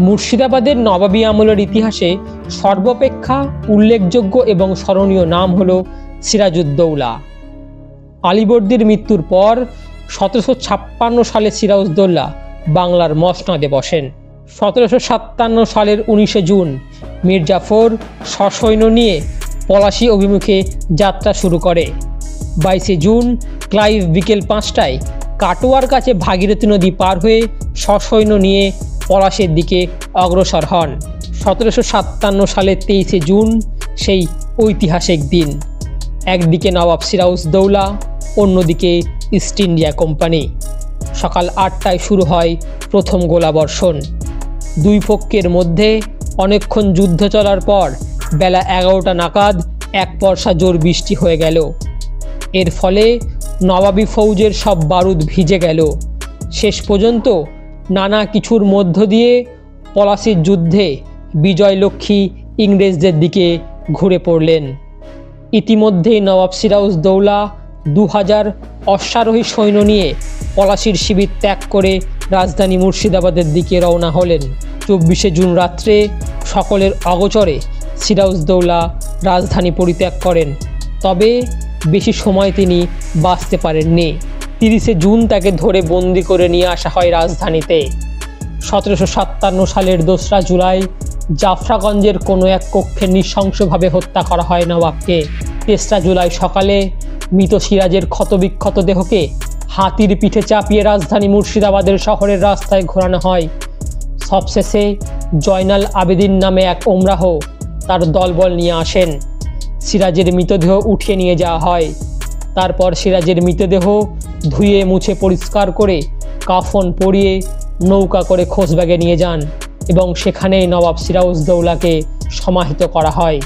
মুর্শিদাবাদের নবাবী আমলের ইতিহাসে সর্বাপেক্ষা উল্লেখযোগ্য এবং স্মরণীয় নাম হল সিরাজউদ্দৌলা। আলীবর্দীর মৃত্যুর পর সতেরোশো ছাপ্পান্ন সালে সিরাজউদ্দৌলা বাংলার মসনদে বসেন। সতেরোশো সাতান্ন সালের উনিশে জুন মীর জাফর সসৈন্য নিয়ে পলাশী অভিমুখে যাত্রা শুরু করে। বাইশে জুন ক্লাইভ বিকেল পাঁচটায় কাটোয়ার কাছে ভাগীরথী নদী পার হয়ে সসৈন্য নিয়ে পলাশের দিকে অগ্রসর হন। সতেরোশো সাতান্ন সালের তেইশে জুন, সেই ঐতিহাসিক দিন। একদিকে নবাব সিরাউদ্দৌলা অন্যদিকে ইস্ট ইন্ডিয়া কোম্পানি। সকাল আটটায় শুরু হয় প্রথম গোলাবর্ষণ। দুই পক্ষের মধ্যে অনেকক্ষণ যুদ্ধ চলার পর বেলা এগারোটা নাগাদ এক পরশা জোর বৃষ্টি হয়ে গেল। এর ফলে নবাবী ফৌজের সব বারুদ ভিজে গেল। শেষ পর্যন্ত নানা কিছুর মধ্য দিয়ে পলাশির যুদ্ধে বিজয়লক্ষ্মী ইংরেজদের দিকে ঘুরে পড়লেন। ইতিমধ্যে নবাব সিরাউদ্দৌলা দু হাজার অশ্বারোহী সৈন্য নিয়ে পলাশির শিবির ত্যাগ করে রাজধানী মুর্শিদাবাদের দিকে রওনা হলেন। চব্বিশে জুন রাত্রে সকলের অগোচরে সিরাউদ্দৌলা রাজধানী পরিত্যাগ করেন। তবে বেশি সময় তিনি বাঁচতে পারেননি। তিরিশে জুন তাকে ধরে বন্দি করে নিয়ে আসা হয় রাজধানীতে। সতেরোশো সাতান্ন সালের দোসরা জুলাই জাফরাগঞ্জের কোনো এক কক্ষে নৃশংসভাবে হত্যা করা হয় নবাবকে। তেসরা জুলাই সকালে মৃত সিরাজের ক্ষতবিক্ষত দেহকে হাতির পিঠে চাপিয়ে রাজধানী মুর্শিদাবাদের শহরের রাস্তায় ঘোরানো হয়। সবশেষে জয়নাল আবেদিন নামে এক ওমরাহ তার দলবল নিয়ে আসেন। সিরাজের মৃতদেহ উঠিয়ে নিয়ে যাওয়া হয়। তারপর সিরাজের মৃতদেহ ধুয়ে মুছে পরিষ্কার করে কাফন পরিয়ে নৌকা করে খোঁজব্যাগে নিয়ে যান এবং সেখানেই নবাব সিরাউদ্দৌলাকে সমাহিত করা হয়।